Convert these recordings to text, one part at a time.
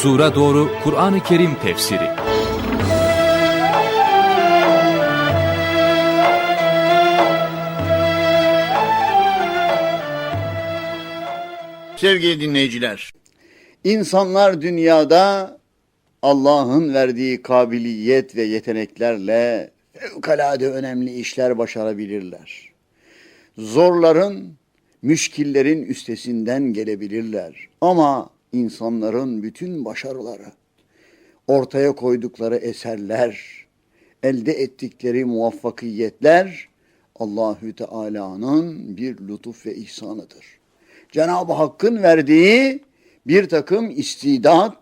Huzura Doğru Kur'an-ı Kerim Tefsiri Sevgili dinleyiciler, İnsanlar dünyada Allah'ın verdiği kabiliyet ve yeteneklerle fevkalade önemli işler başarabilirler. Zorların, müşkillerin üstesinden gelebilirler. Ama insanların bütün başarıları, ortaya koydukları eserler, elde ettikleri muvaffakiyetler Allahü Teala'nın bir lütuf ve ihsanıdır. Cenab-ı Hakk'ın verdiği bir takım istidat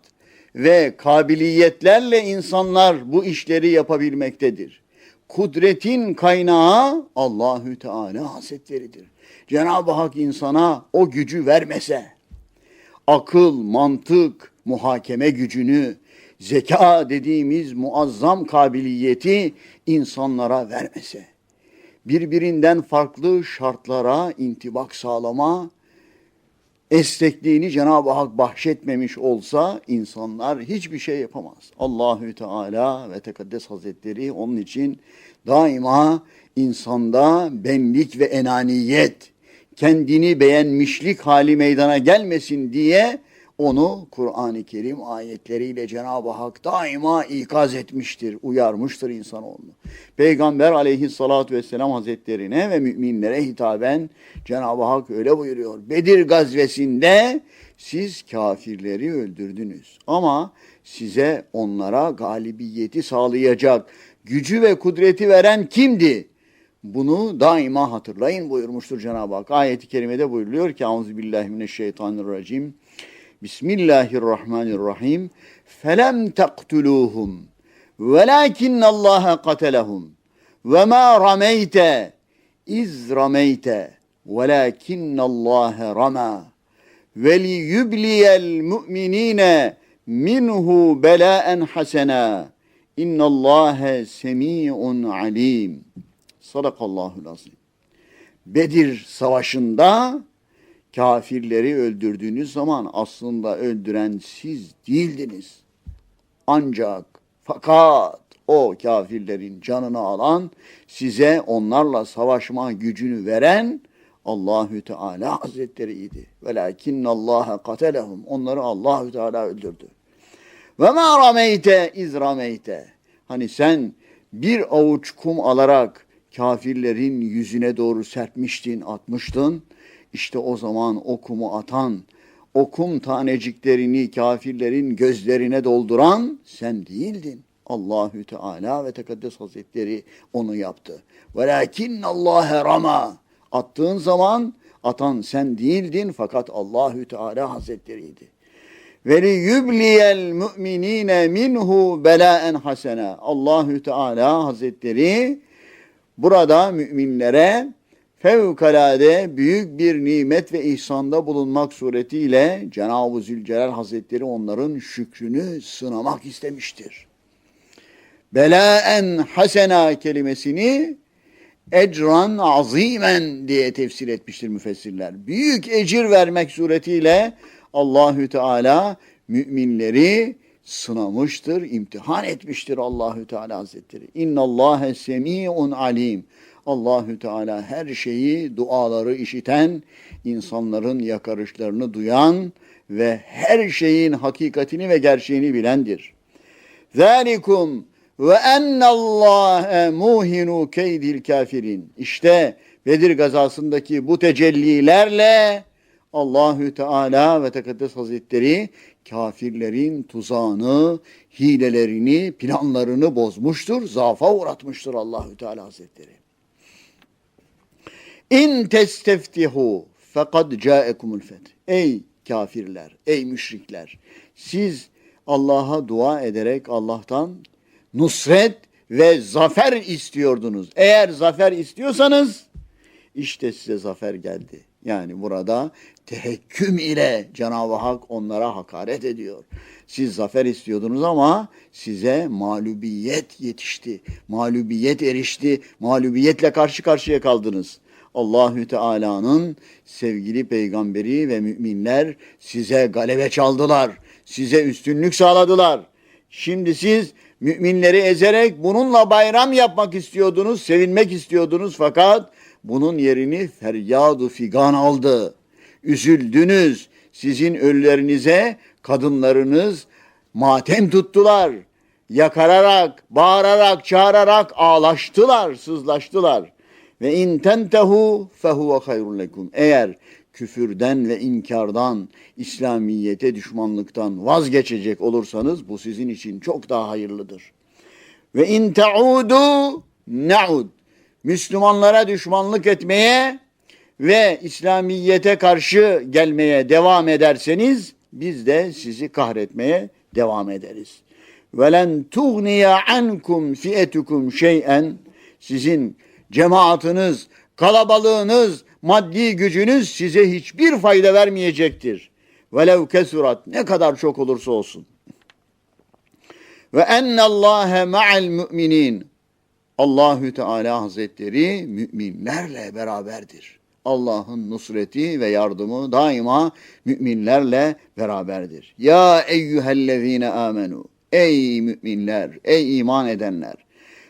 ve kabiliyetlerle insanlar bu işleri yapabilmektedir. Kudretin kaynağı Allahü Teala Hazretleridir. Cenab-ı Hak insana o gücü vermese, akıl, mantık, muhakeme gücünü, zeka dediğimiz muazzam kabiliyeti insanlara vermese, birbirinden farklı şartlara intibak sağlama, esnekliğini Cenab-ı Hak bahşetmemiş olsa insanlar hiçbir şey yapamaz. Allahü Teala ve Tekaddes Hazretleri onun için daima insanda benlik ve enaniyet, kendini beğenmişlik hali meydana gelmesin diye onu Kur'an-ı Kerim ayetleriyle Cenab-ı Hak daima ikaz etmiştir, uyarmıştır insanoğlunu. Peygamber aleyhissalatü vesselam hazretlerine ve müminlere hitaben Cenab-ı Hak öyle buyuruyor. Bedir gazvesinde siz kafirleri öldürdünüz ama size onlara galibiyeti sağlayacak gücü ve kudreti veren kimdi? Bunu daima hatırlayın buyurmuştur Cenab-ı Hak. Ayet-i kerimede buyuruluyor ki Euzubillahimineşşeytanirracim. Bismillahirrahmanirrahim. Felem taktuluhum velakinne Allah katelehum ve ma rameyte iz rameyte velakinne Allah rama ve li yubliyel mu'minine minhu belaen hasena innallâhe semi'un alim. Sadakallahul azim. Bedir savaşında kafirleri öldürdüğünüz zaman aslında öldüren siz değildiniz. Ancak fakat o kafirlerin canını alan, size onlarla savaşma gücünü veren Allahü Teala Hazretleriydi. Velakinne Allaha katelehum. Onları Allahü Teala öldürdü. Ve ma rameyte iz rameyte. Hani sen bir avuç kum alarak kafirlerin yüzüne doğru serpmiştin, atmıştın. İşte o zaman o kumu atan, o kum taneciklerini kafirlerin gözlerine dolduran sen değildin. Allahü Teala ve Tekaddes Hazretleri onu yaptı. Velakin Allah'e rama. Attığın zaman atan sen değildin fakat Allahü Teala Hazretleriydi. Ve li yubliyel mu'minine minhu belaen hasena. Allahü Teala Hazretleri burada müminlere fevkalade büyük bir nimet ve ihsanda bulunmak suretiyle Cenab-ı Zülcelal Hazretleri onların şükrünü sınamak istemiştir. Belaen hasena kelimesini ecran azimen diye tefsir etmiştir müfessirler. Büyük ecir vermek suretiyle Allahü Teala müminleri sınamıştır, imtihan etmiştir Allahü Teala Hazretleri. İnna Allahe semiun alim. Allahü Teala her şeyi, duaları işiten, insanların yakarışlarını duyan ve her şeyin hakikatini ve gerçeğini bilendir. Zalikum ve ennallâhe muhinu keydil kafirin. İşte Bedir gazasındaki bu tecellilerle Allahü Teala ve Tekaddes Hazretleri kafirlerin tuzağını, hilelerini, planlarını bozmuştur, zafa uğratmıştır Allahü Teala Hazretleri. İn testeftihu fekad caekumul feth. Ey kafirler, ey müşrikler. Siz Allah'a dua ederek Allah'tan nusret ve zafer istiyordunuz. Eğer zafer istiyorsanız işte size zafer geldi. Yani burada tehekküm ile Cenab-ı Hak onlara hakaret ediyor. Siz zafer istiyordunuz ama size mağlubiyet yetişti. Mağlubiyet erişti. Mağlubiyetle karşı karşıya kaldınız. Allahü Teala'nın sevgili peygamberi ve müminler size galebe çaldılar. Size üstünlük sağladılar. Şimdi siz müminleri ezerek bununla bayram yapmak istiyordunuz, sevinmek istiyordunuz fakat bunun yerini feryadu figan aldı. Üzüldünüz. Sizin ölülerinize kadınlarınız matem tuttular. Yakararak, bağırarak, çağırarak ağlaştılar, sızlaştılar. Ve in tentehu fehuve hayrun lekum. Eğer küfürden ve inkardan, İslamiyete düşmanlıktan vazgeçecek olursanız bu sizin için çok daha hayırlıdır. Ve in taudu naud. Müslümanlara düşmanlık etmeye ve İslamiyete karşı gelmeye devam ederseniz biz de sizi kahretmeye devam ederiz. Velen tuğniya ankum fiyetukum şey'en sizin cemaatiniz, kalabalığınız, maddi gücünüz size hiçbir fayda vermeyecektir. Velev kesurat ne kadar çok olursa olsun. Ve ennallâhe ma'al müminin. Allahü Teala Hazretleri müminlerle beraberdir. Allah'ın nusreti ve yardımı daima müminlerle beraberdir. Ya eyyühellezine amenu. Ey müminler, ey iman edenler.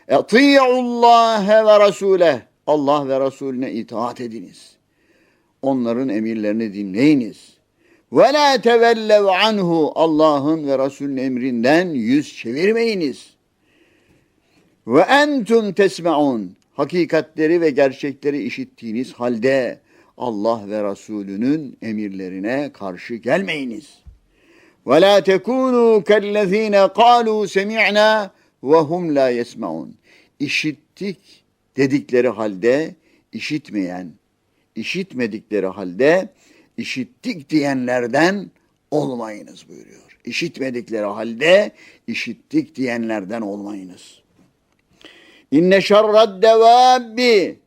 Eti'ullâhe ve rasûleh. Allah ve Resulüne itaat ediniz. Onların emirlerini dinleyiniz. Ve la tevellev anhu. Allah'ın ve Resulünün emrinden yüz çevirmeyiniz. Ve entum tesmeun. Hakikatleri ve gerçekleri işittiğiniz halde Allah ve Resulünün emirlerine karşı gelmeyiniz. Ve la tekunu kellezine kalu semi'na ve hum la yesmaun. İşittik dedikleri halde işitmeyen, işitmedikleri halde işittik diyenlerden olmayınız buyuruyor. İşitmedikleri halde işittik diyenlerden olmayınız. İnne şerred devabbi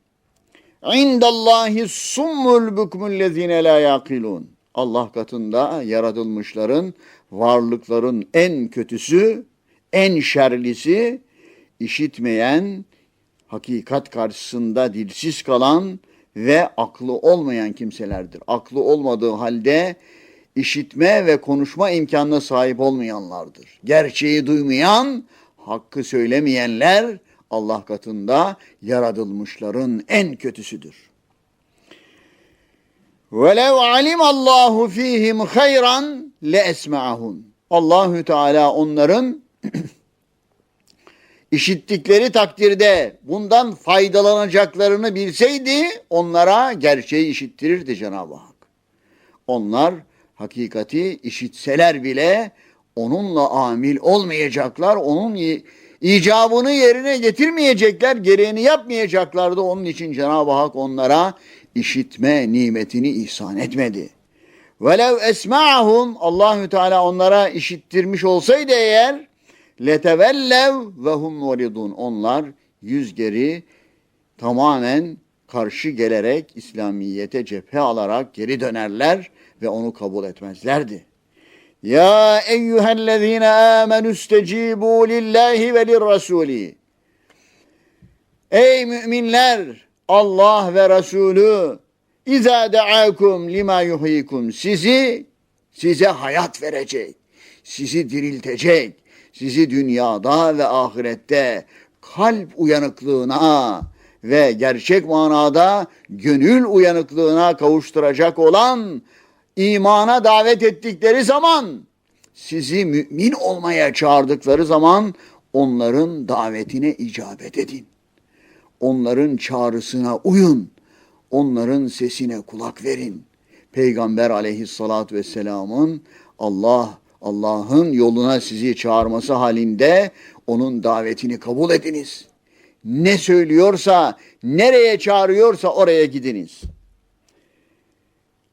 indallahi summul bukmullezine la yaqilun. Allah katında yaratılmışların, varlıkların en kötüsü, en şerlisi, işitmeyen, hakikat karşısında dilsiz kalan ve aklı olmayan kimselerdir. Aklı olmadığı halde işitme ve konuşma imkanına sahip olmayanlardır. Gerçeği duymayan, hakkı söylemeyenler Allah katında yaratılmışların en kötüsüdür. Velev alim Allahu fihim hayran le esma'ahun. Allahü Teala onların işittikleri takdirde bundan faydalanacaklarını bilseydi onlara gerçeği işittirirdi Cenab-ı Hak. Onlar hakikati işitseler bile onunla amil olmayacaklar, onun icabını yerine getirmeyecekler, gereğini yapmayacaklardı. Onun için Cenab-ı Hak onlara işitme nimetini ihsan etmedi. Velev esma'ahum Allahü Teala onlara işittirmiş olsaydı eğer letevellev ve hum muridun. Onlar yüz geri tamamen karşı gelerek İslamiyete cephe alarak geri dönerler ve onu kabul etmezlerdi. Ya eyyühellezine amenü istecibu lillahi ve lirrasuli. Ey müminler Allah ve Resulü İza da'akum lima yuhyikum sizi size hayat verecek. Sizi diriltecek. Sizi dünyada ve ahirette kalp uyanıklığına ve gerçek manada gönül uyanıklığına kavuşturacak olan imana davet ettikleri zaman sizi mümin olmaya çağırdıkları zaman onların davetine icabet edin. Onların çağrısına uyun. Onların sesine kulak verin. Peygamber aleyhissalatü vesselamın Allah Allah'ın yoluna sizi çağırması halinde onun davetini kabul ediniz. Ne söylüyorsa, nereye çağırıyorsa oraya gidiniz.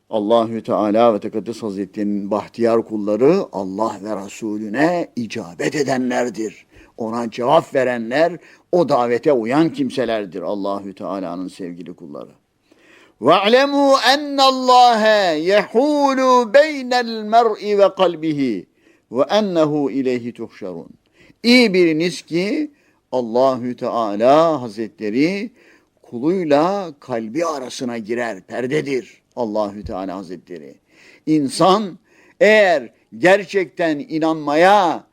Allahü Teala ve Tekaddes Hazretleri'nin bahtiyar kulları Allah ve Resulüne icabet edenlerdir. Ona cevap verenler, o davete uyan kimselerdir Allahü Teala'nın sevgili kulları. وَاعْلَمُوا اَنَّ اللّٰهَ يَحُولُ بَيْنَ الْمَرْءِ وَقَلْبِهِ وَاَنَّهُ اِلَيْهِ تُحْشَرُونَ İyi biliniz ki Allahü Teala Hazretleri kuluyla kalbi arasına girer, perdedir Allahü Teala Hazretleri. İnsan eğer gerçekten inanmaya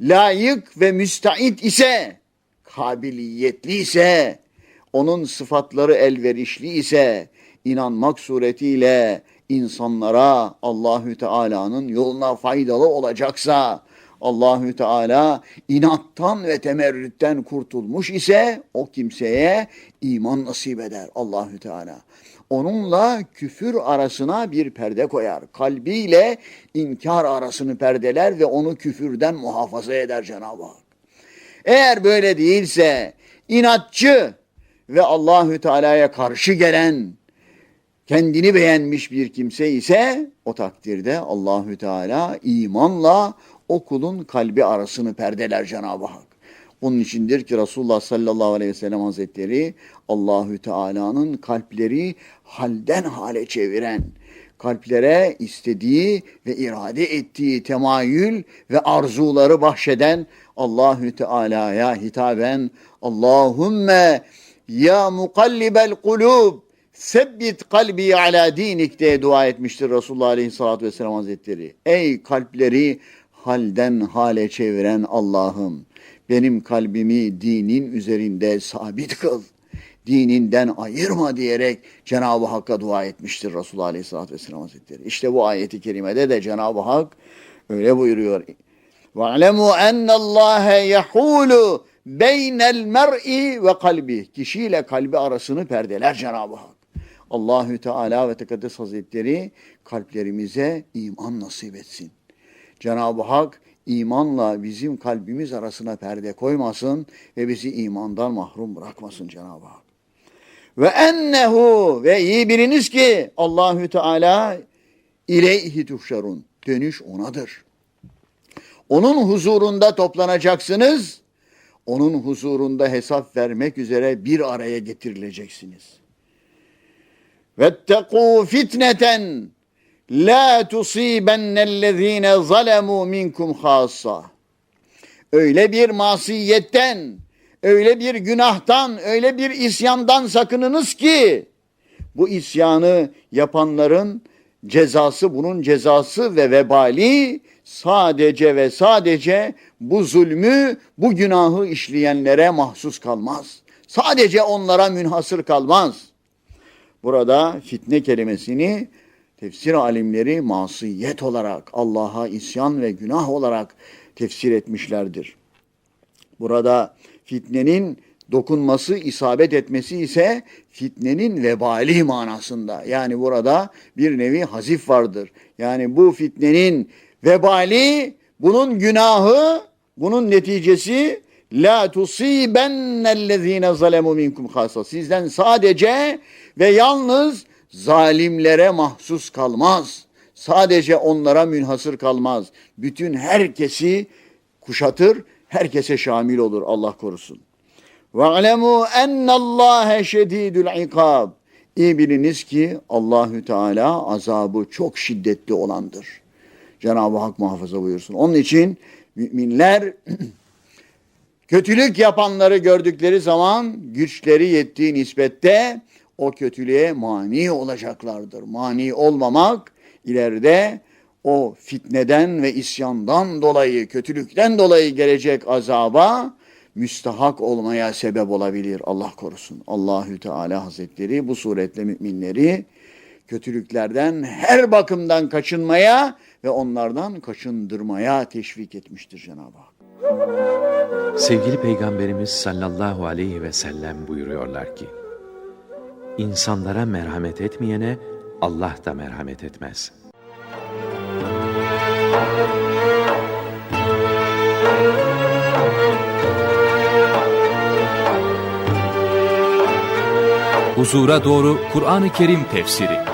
layık ve müstait ise, kabiliyetli ise, onun sıfatları elverişli ise, inanmak suretiyle insanlara Allahü Teala'nın yoluna faydalı olacaksa, Allahü Teala inattan ve temerrütten kurtulmuş ise o kimseye iman nasip eder Allahü Teala. Onunla küfür arasına bir perde koyar. Kalbiyle inkar arasını perdeler ve onu küfürden muhafaza eder Cenab-ı Hak. Eğer böyle değilse inatçı ve Allahü Teala'ya karşı gelen kendini beğenmiş bir kimse ise o takdirde Allahü Teala imanla o kulun kalbi arasını perdeler Cenab-ı Hak. Onun içindir ki Resulullah sallallahu aleyhi ve sellem hazretleri Allahü Teala'nın kalpleri halden hale çeviren, kalplere istediği ve irade ettiği temayül ve arzuları bahşeden Allahü Teala'ya hitaben Allahümme ya mukallibel kulub Sebbit kalbi ala dinik diye dua etmiştir Resulullah Aleyhisselatü Vesselam Hazretleri. Ey kalpleri halden hale çeviren Allah'ım benim kalbimi dinin üzerinde sabit kıl. Dininden ayırma diyerek Cenab-ı Hakk'a dua etmiştir Resulullah Aleyhisselatü Vesselam Hazretleri. İşte bu ayeti kerimede de Cenab-ı Hak öyle buyuruyor. وَاعْلَمُوا اَنَّ اللّٰهَ يَحُولُ بَيْنَ الْمَرْءِ ve kalbi. Kişiyle kalbi arasını perdeler Cenab-ı Hak. Allahü Teala ve Tekaddes Hazretleri kalplerimize iman nasip etsin. Cenab-ı Hak imanla bizim kalbimiz arasına perde koymasın ve bizi imandan mahrum bırakmasın Cenab-ı Hak. Ve ennehu ve iyi biliniz ki Allahü Teala ileyhi tuhşarun. Dönüş onadır. Onun huzurunda toplanacaksınız. Onun huzurunda hesap vermek üzere bir araya getirileceksiniz. Vettekû fitneten la tusibennellezîne zalemû minkum hâssâ. Öyle bir masiyetten, öyle bir günahtan, öyle bir isyandan sakınınız ki bu isyanı yapanların cezası, bunun cezası ve vebali sadece ve sadece bu zulmü, bu günahı işleyenlere mahsus kalmaz. Sadece onlara münhasır kalmaz. Burada fitne kelimesini tefsir alimleri masiyet olarak, Allah'a isyan ve günah olarak tefsir etmişlerdir. Burada fitnenin dokunması, isabet etmesi ise fitnenin vebali manasında. Yani burada bir nevi hazif vardır. Yani bu fitnenin vebali, bunun günahı, bunun neticesi la tusibennellezine zalemu minkum hasa. Sizden sadece ve yalnız zalimlere mahsus kalmaz. Sadece onlara münhasır kalmaz. Bütün herkesi kuşatır, herkese şamil olur Allah korusun. وَاَعْلَمُوا اَنَّ اللّٰهَ شَد۪يدُ الْعِقَابِ İyi biliniz ki Allahü Teala azabı çok şiddetli olandır. Cenab-ı Hak muhafaza buyursun. Onun için müminler kötülük yapanları gördükleri zaman güçleri yettiği nispette o kötülüğe mani olacaklardır. Mani olmamak ileride o fitneden ve isyandan dolayı, kötülükten dolayı gelecek azaba müstahak olmaya sebep olabilir. Allah korusun. Allahü Teala Hazretleri bu suretle müminleri kötülüklerden her bakımdan kaçınmaya ve onlardan kaçındırmaya teşvik etmiştir Cenab-ı Hak. Sevgili Peygamberimiz sallallahu aleyhi ve sellem buyuruyorlar ki, İnsanlara merhamet etmeyene Allah da merhamet etmez. Huzura doğru Kur'an-ı Kerim tefsiri